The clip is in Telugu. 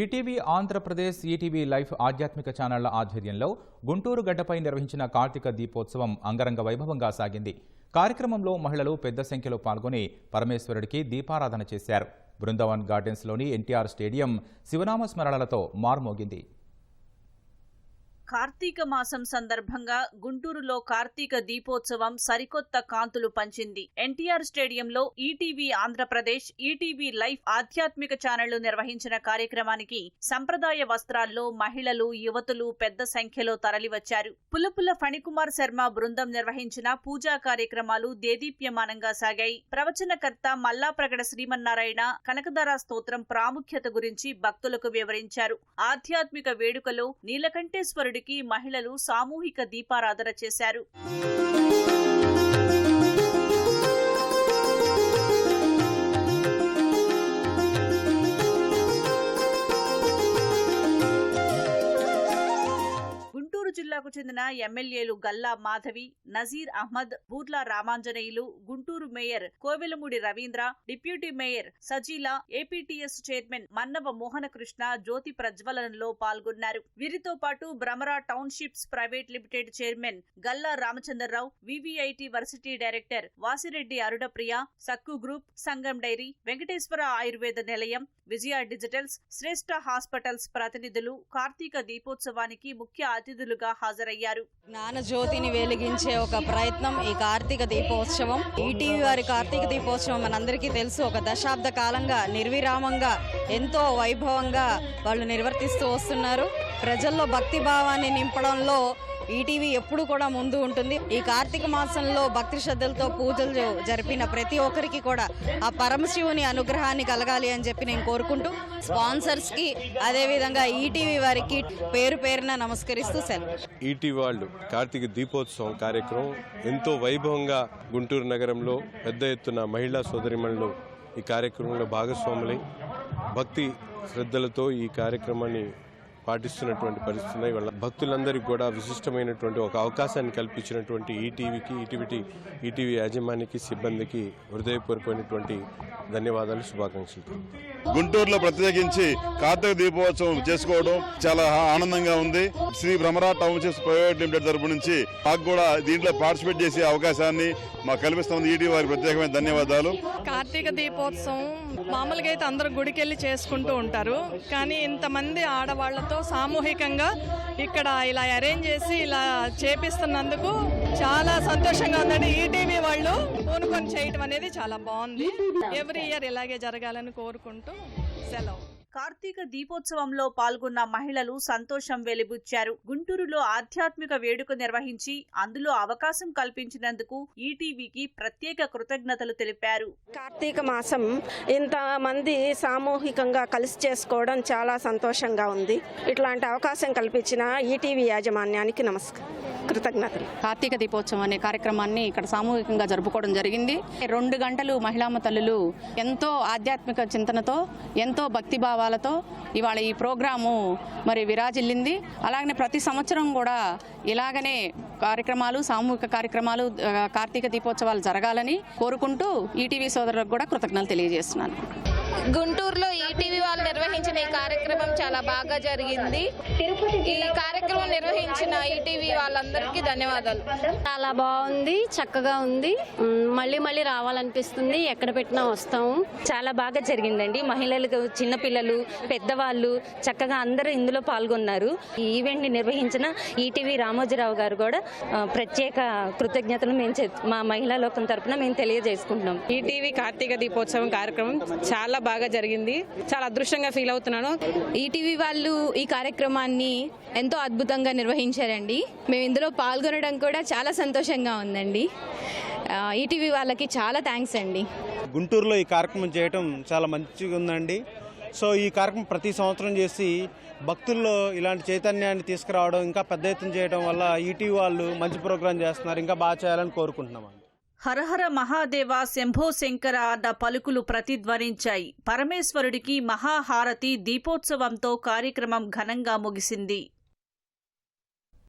ఈటీవీ ఆంధ్రప్రదేశ్ ఈటీవీ లైఫ్ ఆధ్యాత్మిక ఛానళ్ళ ఆధ్వర్యంలో గుంటూరు గడ్డపై నిర్వహించిన కార్తీక దీపోత్సవం అంగరంగ వైభవంగా సాగింది. కార్యక్రమంలో మహిళలు పెద్ద సంఖ్యలో పాల్గొని పరమేశ్వరుడికి దీపారాధన చేశారు. బృందావన్ గార్డెన్స్లోని ఎన్టీఆర్ స్టేడియం శివనామ స్మరణలతో మార్మోగింది. కార్తీక మాసం సందర్భంగా గుంటూరులో కార్తీక దీపోత్సవం సరికొత్త కాంతులు పంచింది. ఎన్టీఆర్ స్టేడియంలో ఈటీవీ ఆంధ్రప్రదేశ్ ఈటీవీ లైఫ్ ఆధ్యాత్మిక ఛానళ్ళు నిర్వహించిన కార్యక్రమానికి సంప్రదాయ వస్త్రాల్లో మహిళలు యువతులు పెద్ద సంఖ్యలో తరలివచ్చారు. పులపుల ఫణికుమార్ శర్మ బృందం నిర్వహించిన పూజా కార్యక్రమాలు దేదీప్యమానంగా సాగాయి. ప్రవచనకర్త మల్లాప్రగడ శ్రీమన్నారాయణ కనకదార స్తోత్రం ప్రాముఖ్యత గురించి భక్తులకు వివరించారు. ఆధ్యాత్మిక వేడుకలో నీలకంఠేశ్వరుడి నీలకంఠేశ్వరుడికి మహిళలు సామూహిక దీపారాధన చేశారు. గుంటూరు జిల్లాకు చెందిన ఎమ్మెల్యేలు Galla Madhavi Nazeer Ahmed Burla Ramanjaneyulu Guntur mayor Kovelamudi Ravindra deputy mayor Sajila APTS chairman Mannava Mohanakrishna జ్యోతి ప్రజ్వలనలో పాల్గొన్నారు. వీరితో పాటు Bhramara townships private limited chairman Galla Ramachandrarao VVIT varsity director Vasireddy Arudapriya Sakku group Sangam dairy Venkateswara Ayurveda Nilayam Vijaya digitals శ్రేష్ఠ హాస్పిటల్స్ ప్రతినిధులు కార్తీక దీపోత్సవానికి ముఖ్య అతిథులుగా హాజరయ్యారు. జ్ఞాన జ్యోతిని వెలిగించే ఒక ప్రయత్నం ఈ కార్తీక దీపోత్సవం. ఈటీవీ వారి కార్తీక దీపోత్సవం మనందరికీ తెలుసు. ఒక దశాబ్ద కాలంగా నిర్విరామంగా ఎంతో వైభవంగా వాళ్ళు నిర్వర్తిస్తూ వస్తున్నారు. ప్రజల్లో భక్తి భావాన్ని నింపడంలో ఈటీవీ ఎప్పుడు కూడా ముందు ఉంటుంది. ఈ కార్తీక మాసంలో భక్తి శ్రద్ధలతో పూజలు జరిపిన ప్రతి ఒక్కరికి కూడా ఆ పరమశివుని అనుగ్రహాన్ని కలగాలి అని చెప్పి నేను కోరుకుంటూ స్పాన్సర్స్కి అదేవిధంగా ఈటీవీ వారికి పేరు పేరున నమస్కరిస్తూ సెలవు. ఈటీవీ వాళ్ళు కార్తీక దీపోత్సవం కార్యక్రమం ఎంతో వైభవంగా గుంటూరు నగరంలో పెద్ద ఎత్తున మహిళా సోదరిమణులు ఈ కార్యక్రమంలో భాగస్వాములై భక్తి శ్రద్ధలతో ఈ కార్యక్రమాన్ని పాటిస్తున్నటువంటి పరిస్థితి ఉన్నాయి. వాళ్ళ భక్తులందరికీ కూడా విశిష్టమైనటువంటి ఒక అవకాశాన్ని కల్పించినటువంటి ఈటీవీకి ఈటీవీ ఈటీవీ యాజమాన్యానికి సిబ్బందికి హృదయపూర్వకమైనటువంటి ధన్యవాదాలు శుభాకాంక్షలు. గుంటూరులో ప్రత్యేకించి కార్తీక దీపోత్సవం చేసుకోవడం చాలా ఆనందంగా ఉంది. Shri Bhramara townships private limited తరపు నుంచి మాకు కూడా దీంట్లో పార్టిసిపేట్ చేసే అవకాశాన్ని మాకు కల్పిస్తున్నది ఈటీ వారికి ప్రత్యేకమైన ధన్యవాదాలు. కార్తీక దీపోత్సవం మామూలుగా అయితే అందరూ గుడికి వెళ్ళి చేసుకుంటూ ఉంటారు. కానీ ఇంతమంది ఆడవాళ్ళతో సామూహికంగా ఇక్కడ ఇలా అరేంజ్ చేసి ఇలా చేపిస్తున్నందుకు చాలా సంతోషంగా ఉందండి. ఈటీవీ వాళ్ళు పూనుకొని చేయటం అనేది చాలా బాగుంది. ఎవ్రీ ఇయర్ ఇలాగే జరగాలని కోరుకుంటూ సెలవు. కార్తీక దీపోత్సవంలో పాల్గొన్న మహిళలు సంతోషం వెలిబుచ్చారు. గుంటూరులో ఆధ్యాత్మిక వేడుక నిర్వహించి అందులో అవకాశం కల్పించినందుకు ఈటీవీకి ప్రత్యేక కృతజ్ఞతలు తెలిపారు. కార్తీక మాసం ఇంతమంది సామూహికంగా కలిసి చేసుకోవడం చాలా సంతోషంగా ఉంది. ఇట్లాంటి అవకాశం కల్పించిన ఈటీవీ యాజమాన్యానికి నమస్కారం. కృతజ్ఞతలు. కార్తీక దీపోత్సవం అనే కార్యక్రమాన్ని ఇక్కడ సామూహికంగా జరుపుకోవడం జరిగింది. రెండు గంటలు మహిళామ తల్లులు ఎంతో ఆధ్యాత్మిక చింతనతో ఎంతో భక్తి భావాలతో ఇవాళ ఈ ప్రోగ్రాము మరి విరాజిల్లింది. అలాగనే ప్రతి సంవత్సరం కూడా ఇలాగనే కార్యక్రమాలు సామూహిక కార్యక్రమాలు కార్తీక దీపోత్సవాలు జరగాలని కోరుకుంటూ ఈటీవీ సోదరులకు కూడా కృతజ్ఞతలు తెలియజేస్తున్నాను. గుంటూరులో ఈటీవీ వాళ్ళు నిర్వహించిన ఈ కార్యక్రమం చాలా బాగా జరిగింది. ఈ కార్యక్రమం నిర్వహించిన ఈటీవీ వాళ్ళందరికీ ధన్యవాదాలు. చాలా బాగుంది చక్కగా ఉంది. మళ్ళీ మళ్ళీ రావాలనిపిస్తుంది ఎక్కడ పెట్టినా వస్తాము చాలా బాగా జరిగిందండి. మహిళలకు చిన్నపిల్లలు పెద్దవాళ్ళు చక్కగా అందరూ ఇందులో పాల్గొన్నారు. ఈ ఈవెంట్ని నిర్వహించిన ఈటీవీ రామోజీరావు గారు కూడా ప్రత్యేక కృతజ్ఞతలు మేము చె- మా మహిళా లోకం తరపున మేము తెలియజేసుకుంటున్నాం. ఈటీవీ కార్తీక దీపోత్సవం కార్యక్రమం చాలా బాగా జరిగింది. చాలా అదృష్టంగా ఫీల్ అవుతున్నాను. ఈటీవీ వాళ్ళు ఈ కార్యక్రమాన్ని ఎంతో అద్భుతంగా నిర్వహించారండి. మేము ఇందులో పాల్గొనడం కూడా చాలా సంతోషంగా ఉందండి. ఈటీవీ వాళ్ళకి చాలా థ్యాంక్స్ అండి. గుంటూరులో ఈ కార్యక్రమం చేయటం చాలా మంచిగా ఉందండి. సో ఈ కార్యక్రమం ప్రతి సంవత్సరం చేసి భక్తుల్లో ఇలాంటి చైతన్యాన్ని తీసుకురావడం ఇంకా పెద్ద ఎత్తున చేయడం వల్ల ఈటీవీ వాళ్ళు మంచి ప్రోగ్రాం చేస్తున్నారు. ఇంకా బాగా చేయాలని కోరుకుంటున్నాం హరహర మహాదేవ శంభో శంకర అన్న పలుకులు ప్రతిధ్వనించాయి. పరమేశ్వరుడికి మహాహారతి దీపోత్సవంతో కార్యక్రమం ఘనంగా ముగిసింది.